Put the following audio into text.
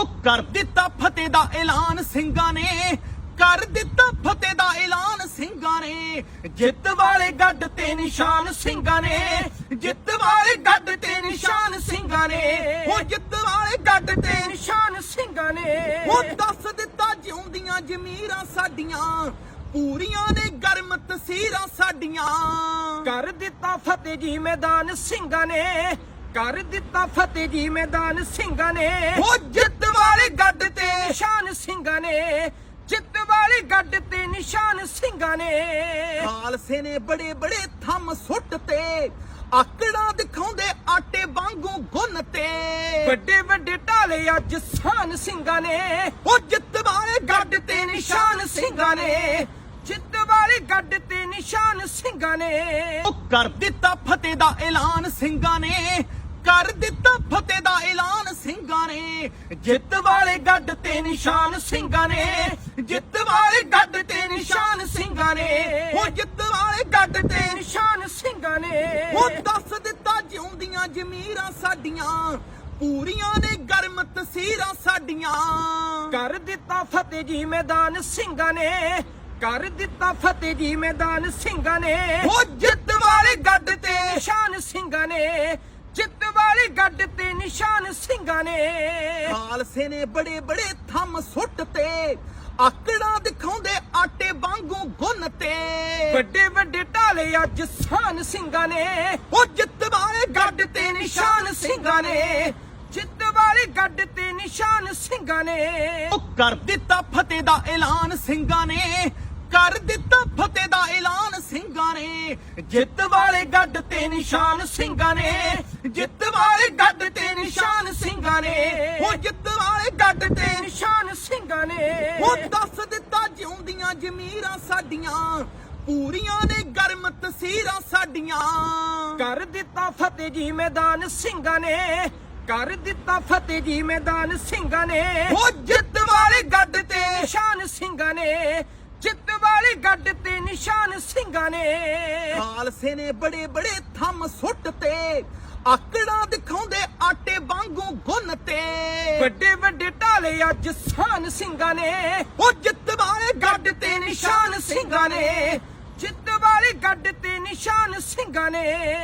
ਉਹ ਕਰ ਦਿੱਤਾ ਫਤਿਹ ਦਾ ਐਲਾਨ ਸਿੰਘਾਂ ਨੇ, ਕਰ ਦਿੱਤਾ ਫਤਿਹ ਦਾ ਐਲਾਨ ਸਿੰਘਾਂ ਨੇ। ਜਿੱਤ ਵਾਲੇ ਗੱਡ ਤੇ ਨਿਸ਼ਾਨ ਸਿੰਘਾਂ ਨੇ, ਜਿੱਤ ਵਾਲੇ ਗੱਡ ਤੇ ਨਿਸ਼ਾਨ ਸਿੰਘਾਂ ਨੇ। ਉਹ ਜਿੱਤ ਵਾਲੇ ਗੱਡ ਤੇ ਨਿਸ਼ਾਨ ਸਿੰਘਾਂ ਨੇ। ਉਹ ਦੱਸ ਦਿੱਤਾ ਜਿਉਂਦੀਆਂ ਜ਼ਮੀਰਾਂ ਸਾਡੀਆਂ, ਪੂਰੀਆਂ ਨੇ ਗਰਮ ਤਸੀਰਾਂ ਸਾਡੀਆਂ। ਕਰ ਦਿੱਤਾ ਫਤਿਹ ਜੀ ਮੈਦਾਨ ਸਿੰਘਾਂ ਨੇ ਕਰ ਦਿੱਤਾ ਫਤਿਹ ਜੀ ਮੈਦਾਨ ਸਿੰਘਾਂ ਨੇ। ਉਹ ਜਿੱਤ ਵਾਲੇ ਗੱਡ ਤੇ। ਨਿਸ਼ਾਨ ਸਿੰਘਾਂ ਨੇ। ਜਿੱਤ ਵਾਲੀ ਗੱਡ ਤੇ ਨਿਸ਼ਾਨ ਸਿੰਘਾਂ ਨੇ। ਖਾਲਸੇ ਨੇ ਬੜੇ ਬੜੇ ਥੰਮ ਸੁੱਟ ਤੇ ਆਕੜਾਂ ਦਿਖਾਉਂਦੇ ਆਟੇ ਵਾਂਗੂ ਗੁੰਨ ਤੇ। ਵੱਡੇ ਵੱਡੇ ਢਾਲੇ ਅੱਜ ਸਾਨ ਸਿੰਘਾਂ ਨੇ। ਉਹ ਜਿੱਤ ਵਾਲੇ ਗੱਡ ਤੇ ਨਿਸ਼ਾਨ ਸਿੰਘਾਂ ਨੇ। ਜਿੱਤ ਵਾਲੀ ਗੱਡ ਤੇ ਨਿਸ਼ਾਨ ਸਿੰਘਾਂ ਨੇ। ਉਹ ਕਰ ਦਿੱਤਾ ਫਤਿਹ ਦਾ ਐਲਾਨ ਸਿੰਘਾਂ ਨੇ। ਕਰ ਦਿੱਤਾ ਫਤਿਹ ਦਾ ਐਲਾਨ ਸਿੰਘਾਂ ਨੇ। ਜਿੱਤ ਵਾਲੇ ਗੱਡ ਤੇ ਨਿਸ਼ਾਨ ਸਿੰਘਾਂ ਨੇ। ਜਿੱਤ ਵਾਲੇ ਗੱਡ ਤੇ ਨਿਸ਼ਾਨ ਸਿੰਘਾਂ ਨੇ। ਉਹ ਜਿੱਤ ਵਾਲੇ ਗੱਡ ਤੇ ਨਿਸ਼ਾਨ ਸਿੰਘਾਂ ਨੇ। ਉਹ ਦੱਸ ਦਿੱਤਾ ਜਿਉਂਦੀਆਂ ਜ਼ਮੀਰਾਂ ਸਾਡੀਆਂ। ਪੂਰੀਆਂ ਨੇ ਗਰਮ ਤਸੀਰਾਂ ਸਾਡੀਆਂ। ਕਰ ਦਿੱਤਾ ਫਤਿਹ ਜੀ ਮੈਦਾਨ ਸਿੰਘਾਂ ਨੇ। ਕਰ ਦਿੱਤਾ ਫਤਿਹ ਜੀ ਮੈਦਾਨ ਸਿੰਘਾਂ ਨੇ। ਉਹ ਜਿੱਤ ਵਾਲੇ ਗੱਡ ਤੇ ਨਿਸ਼ਾਨ ਸਿੰਘਾਂ ਨੇ। ਜਿੱਤ ਵਾਲੀ ਗੱਡ ਤੇ ਨਿਸ਼ਾਨ ਸਿੰਘਾਂ ਨੇ। ਖਾਲਸੇ ਨੇ ਬੜੇ ਬੜੇ ਥੰਮ ਸੁੱਟ ਤੇ ਆਕੜਾਂ ਦਿਖਾਉਂਦੇ ਆਟੇ ਵਾਂਗੂ ਗੁੰਨ ਤੇ। ਵੱਡੇ ਵੱਡੇ ਢਾਲੇ ਅੱਜ ਸਾਨ ਸਿੰਘਾਂ ਨੇ। ਉਹ ਜਿੱਤ ਵਾਲੇ ਗੱਡ ਤੇ ਨਿਸ਼ਾਨ ਸਿੰਘਾਂ ਨੇ। ਜਿੱਤ ਵਾਲੀ ਗੱਡ ਤੇ ਨਿਸ਼ਾਨ ਸਿੰਘਾਂ ਨੇ। ਉਹ ਕਰ ਦਿੱਤਾ ਫਤਿਹ ਦਾ ਐਲਾਨ ਸਿੰਘਾਂ ਨੇ। ਕਰ ਜਿੱਤ ਵਾਲੇ ਗੱਡ ਤੇ ਨਿਸ਼ਾਨ ਸਿੰਘਾਂ ਨੇ, ਜਿੱਤ ਵਾਲੇ ਗੱਡ ਤੇ ਨਿਸ਼ਾਨ ਸਿੰਘਾਂ ਨੇ, ਉਹ ਜਿੱਤ ਵਾਲੇ ਗੱਡ ਤੇ ਨਿਸ਼ਾਨ ਸਿੰਘਾਂ ਨੇ। ਉਹ ਦੱਸ ਦਿੱਤਾ ਜਿਉਂਦੀਆਂ ਜ਼ਮੀਰਾਂ ਸਾਡੀਆਂ, ਪੂਰੀਆਂ ਨੇ ਗਰਮ ਤਸੀਰਾਂ ਸਾਡੀਆਂ। ਕਰ ਦਿੱਤਾ ਫਤਿਹ ਜੀ ਮੈਦਾਨ ਸਿੰਘਾਂ ਨੇ, ਕਰ ਦਿੱਤਾ ਫਤਿਹ ਜੀ ਮੈਦਾਨ ਸਿੰਘਾਂ ਨੇ। ਉਹ ਜਿੱਤ ਵਾਲੇ ਗੱਡ ਤੇ ਨਿਸ਼ਾਨ ਸਿੰਘਾਂ ਨੇ, ਜਿੱਤ ਵਾਲੇ ਗੱਡ ਤੇ ਨਿਸ਼ਾਨ ਸਿੰਘਾਂ ਨੇ। ਖਾਲਸੇ ਨੇ ਬੜੇ ਬੜੇ ਥੰਮ ਸੁੱਟ ਤੇ ਆਕੜਾਂ ਦਿਖਾਉਂਦੇ ਆਟੇ ਵਾਂਗੂ ਗੁੰਨ ਤੇ। ਵੱਡੇ ਵੱਡੇ ਢਾਲੇ ਅੱਜ ਸਾਨ ਸਿੰਘਾਂ ਨੇ। ਉਹ ਜਿੱਤ ਵਾਲੇ ਗੱਡ ਤੇ ਨਿਸ਼ਾਨ ਸਿੰਘਾਂ ਨੇ। ਜਿੱਤ ਵਾਲੀ ਗੱਡ ਤੇ ਨਿਸ਼ਾਨ ਸਿੰਘਾਂ ਨੇ।